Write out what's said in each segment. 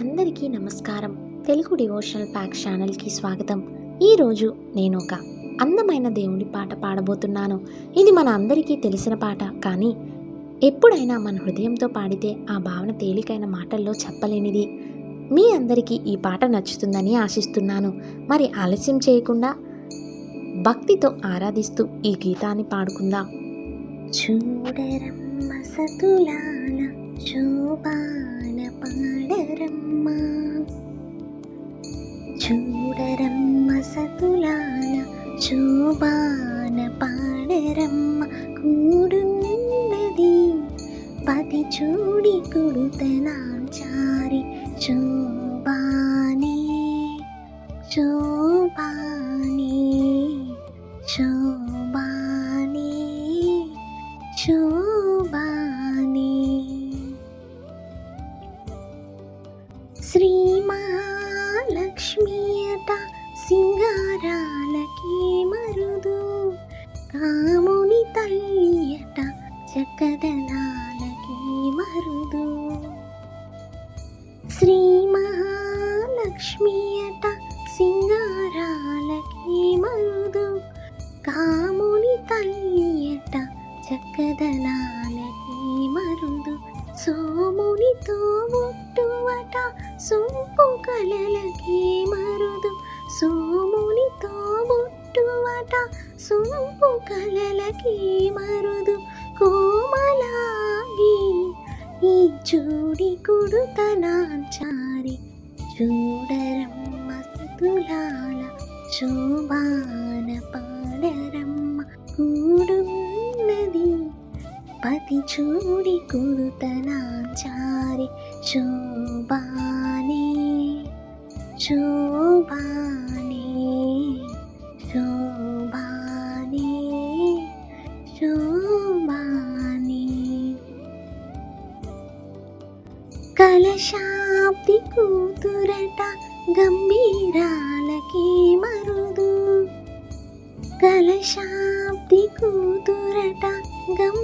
అందరికీ నమస్కారం. Telugu devotional pack ఛానల్కి స్వాగతం. ఈరోజు నేను ఒక అందమైన దేవుడి పాట పాడబోతున్నాను. ఇది మన అందరికీ తెలిసిన పాట కానీ ఎప్పుడైనా మన హృదయంతో పాడితే ఆ భావన తేలికైన మాటల్లో చెప్పలేనిది. మీ అందరికీ ఈ పాట నచ్చుతుందని ఆశిస్తున్నాను. మరి ఆలస్యం చేయకుండా భక్తితో ఆరాధిస్తూ ఈ గీతాన్ని పాడుకుందాం. చూడరమ్మ సతులాల ശോപാന പാടരമ്മ ചൂടരമ്മ സതുലാന ശോപാന പാടരമ്മ കൂടുന്നതി പതി ചൂടി കൊടുത്തനാം ചാരി ശോഭാനേ ശോഭാനേ ശോഭാനേ ശോഭാ లక్ష్మీయట సింగారాలకి మరుదు. కాముని తల్లియట చక్కదనాలకి మరుదు. శ్రీ మహాలక్ష్మియట సింగారాలకి మరుదు. కాముని తల్లియట చక్కదనాలకి మరుదు. సోమునితో ముట్టువట సొంపు కలలకి మరుదు. సోమునితో ముట్టువట సొంపు కలలకి మరుదు. కోమలాగి ఈ చూడి కుడుతనాచారి. చూడరమ్మ సుతులాల శోభాన పాడరమ్మ. కూడు పతి చూడి కుడుతనాచారి శోభానే శోభానే శోభానే శోభానే కలశాబ్ది కూతురట గంభీరాలకి మరుదు కలశాబ్ది కూతురట గంభీరాలకి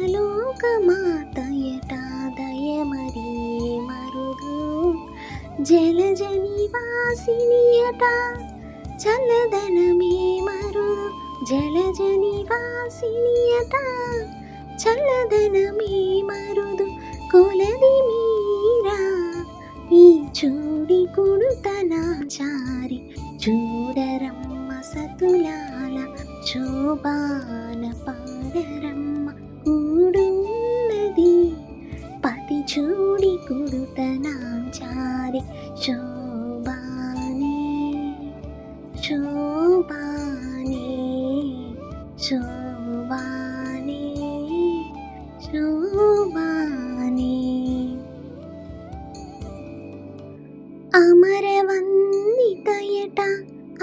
తలపలోక మరీ మరుగు. మరుదు జలజ నివాసినియట చల్లదనమే మరుదు జలజ నివాసినియట చల్లదనమే మరుదు. కొలది మీరా ఈ చూడి కుడుతనాచారి చూడరమ్మ సతులాల శోభాన పాడరమ్మ. ചൂടി കൊടുത്തനാം ചാരി ശോഭാനേ ശോഭാനേ ശോഭാനേ ശോഭാനേ. അമരവന്ദിതയട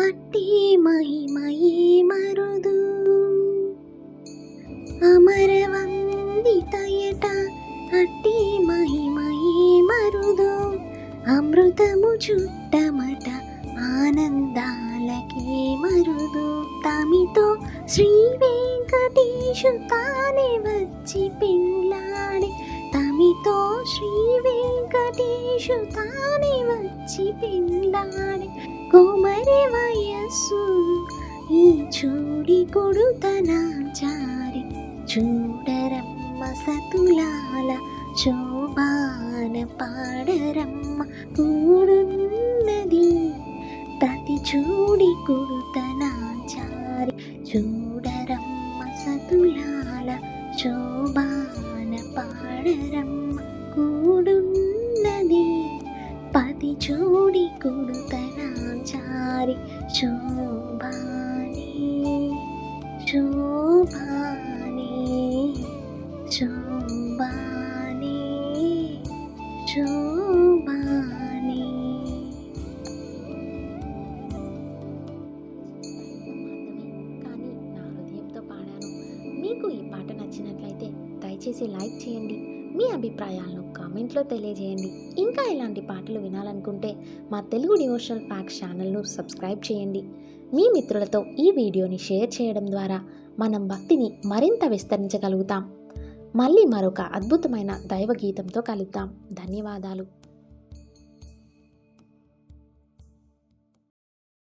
അട്ടി മഹിമയേ అట్టి మహిమయే మరుదు. అమృతము చుట్టమట ఆనందాలకే మరుదు. తమితో శ్రీ వెంకటేశు తానే వచ్చి పిల్లాడి తమితో శ్రీ వెంకటేశు తానే వచ్చి పెళ్ళాడి కుమరి వయస్సు ఈ చూడి కొడుతనాచారి. చూడరమ్మ సతులా ശോഭാന പാടരമ്മ കൂടുന്നതി തതി ചൂടി കൊടുത്തനാചാരി ചൂടരമ്മ സതുലാല ശോഭാന പാടരമ്മ കൂടുന്നതി പതി ചൂടി കൊടുത്തനാചാരി ശോഭാനേ ശോഭാനേ ശോ దయచేసి లైక్ చేయండి. మీ అభిప్రాయాలను కామెంట్లో తెలియజేయండి. ఇంకా ఇలాంటి పాటలు వినాలనుకుంటే మా తెలుగు డివోషనల్ ఫ్యాక్స్ ఛానల్ను సబ్స్క్రైబ్ చేయండి. మీ మిత్రులతో ఈ వీడియోని షేర్ చేయడం ద్వారా మనం భక్తిని మరింత విస్తరించగలుగుతాం. మళ్ళీ మరొక అద్భుతమైన దైవ గీతంతో కలుద్దాం. ధన్యవాదాలు.